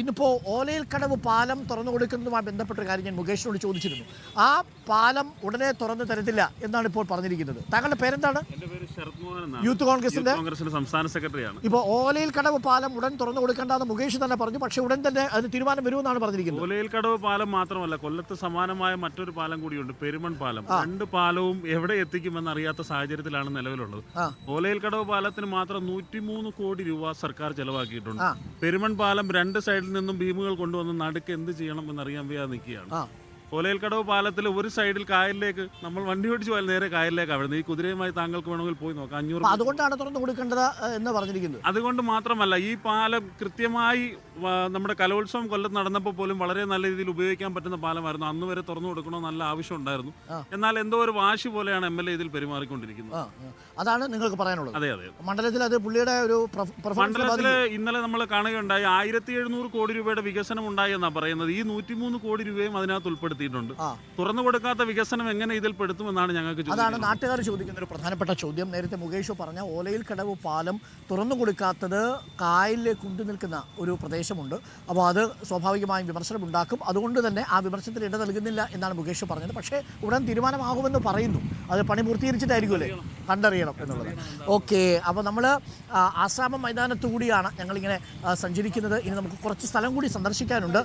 ഇന്നിപ്പോൾ കടവ് പാലം തുറന്നു കൊടുക്കുന്നതുമായി ബന്ധപ്പെട്ട കാര്യം ഞാൻ മുകേഷിനോട് ചോദിച്ചിരുന്നു. ആ പാലം ഉടനെ തുറന്നു തരത്തില്ല എന്നാണ് ഇപ്പോൾ പറഞ്ഞിരിക്കുന്നത്. താങ്കളുടെ പേരെന്താണ്? യൂത്ത് കോൺഗ്രസിന്റെ കോൺഗ്രസിന്റെ സംസ്ഥാന സെക്രട്ടറിയാണ്. ഇപ്പോൾ ഓലയിൽ കടവ് പാലം ഉടൻ തുറന്നു കൊടുക്കേണ്ടെന്ന് മുകേഷ് തന്നെ പറഞ്ഞു. പക്ഷേ ഉടൻ തന്നെ അതിന് തീരുമാനം വരുമെന്നാണ് പറഞ്ഞിരിക്കുന്നത്. ഓലയിൽ കടവ് പാലം മാത്രമല്ല കൊല്ലത്ത് സമാനമായ മറ്റൊരു പാലം കൂടിയുണ്ട് പെരുമൺ പാലം. രണ്ട് പാലവും എവിടെ എത്തിക്കുമെന്ന് അറിയാത്ത സാഹചര്യത്തിലാണ് നിലവിലുള്ളത്. ഓലയിൽ കടവ് പാലത്തിന് മാത്രം നൂറ്റിമൂന്ന് കോടി രൂപ സർക്കാർ ചെലവാക്കിയിട്ടുണ്ട്. പെരുമൺ പാലം രണ്ട് സൈഡിൽ നിന്നും ഭീമുകൾ കൊണ്ടുവന്ന് നടുക്ക് എന്ത് ചെയ്യണം എന്നറിയാൻ വയ്യാതെ നിൽക്കുകയാണ്. പാലത്തിലെ പാലത്തിൽ ഒരു സൈഡിൽ കായലിലേക്ക് നമ്മൾ വണ്ടി ഓടിച്ചു പോയാൽ നേരെ കായലിലേക്ക് അവിടുന്ന്. ഈ കുതിരയുമായി താങ്കൾക്ക് വേണമെങ്കിൽ പോയി നോക്കാം. അഞ്ഞൂറ് അതുകൊണ്ടാണ് തുറന്നു കൊടുക്കേണ്ടത് എന്ന് പറഞ്ഞിരിക്കുന്നത്. അതുകൊണ്ട് മാത്രമല്ല ഈ പാലം കൃത്യമായി നമ്മുടെ കലോത്സവം കൊല്ലം നടന്നപ്പോൾ പോലും വളരെ നല്ല രീതിയിൽ ഉപയോഗിക്കാൻ പറ്റുന്ന പാലമായിരുന്നു. അന്ന് വരെ തുറന്നു കൊടുക്കണോ നല്ല ആവശ്യം ഉണ്ടായിരുന്നു. എന്നാൽ എന്തോ ഒരു വാശി പോലെയാണ് എം എൽ എ ഇതിൽ പെരുമാറിക്കൊണ്ടിരിക്കുന്നത്. അതാണ് നിങ്ങൾക്ക് പറയാനുള്ളത്. അതെ അതെ. മണ്ഡലത്തിൽ അത് പുള്ളിയുടെ ഒരു മണ്ഡലത്തിൽ മണ്ഡലത്തിൽ ഇന്നലെ നമ്മൾ കാണുകയുണ്ടായി ആയിരത്തി എഴുന്നൂറ് കോടി രൂപയുടെ വികസനം ഉണ്ടായി എന്നാണ് പറയുന്നത്. ഈ നൂറ്റിമൂന്ന് കോടി രൂപയും അതിനകത്ത് ഉൾപ്പെടുത്തിയിട്ടുണ്ട് ആ. തുറന്നു കൊടുക്കാത്ത വികസനം എങ്ങനെ ഇതിൽ പെടുത്തുമെന്നാണ് ഞങ്ങൾക്ക് അതാണ് നാട്ടുകാർ ചോദിക്കുന്ന ഒരു പ്രധാനപ്പെട്ട ചോദ്യം. നേരത്തെ മുകേഷ് പറഞ്ഞ ഓലയിൽ കടവ് പാലം തുറന്നു കൊടുക്കാത്തത് കായലിലെ കുണ്ടു നിൽക്കുന്ന ഒരു പ്രദേശമുണ്ട്. അപ്പോൾ അത് സ്വാഭാവികമായും വിമർശനം ഉണ്ടാക്കും അതുകൊണ്ട് തന്നെ ആ വിമർശനത്തിൽ ഇട നൽകുന്നില്ല എന്നാണ് മുകേഷ് പറഞ്ഞത്. പക്ഷേ ഉടൻ തീരുമാനമാകുമെന്ന് പറയുന്നു. അത് പണി പൂർത്തീകരിച്ചിട്ടായിരിക്കുമല്ലേ കണ്ടറിയണം എന്നുള്ളത്. ഓക്കെ അപ്പോൾ നമ്മൾ ആസാമ മൈതാനത്തു കൂടിയാണ് ഞങ്ങളിങ്ങനെ സഞ്ചരിക്കുന്നത്. ഇനി നമുക്ക് കുറച്ച് സ്ഥലം കൂടി സന്ദർശിക്കാനുണ്ട്.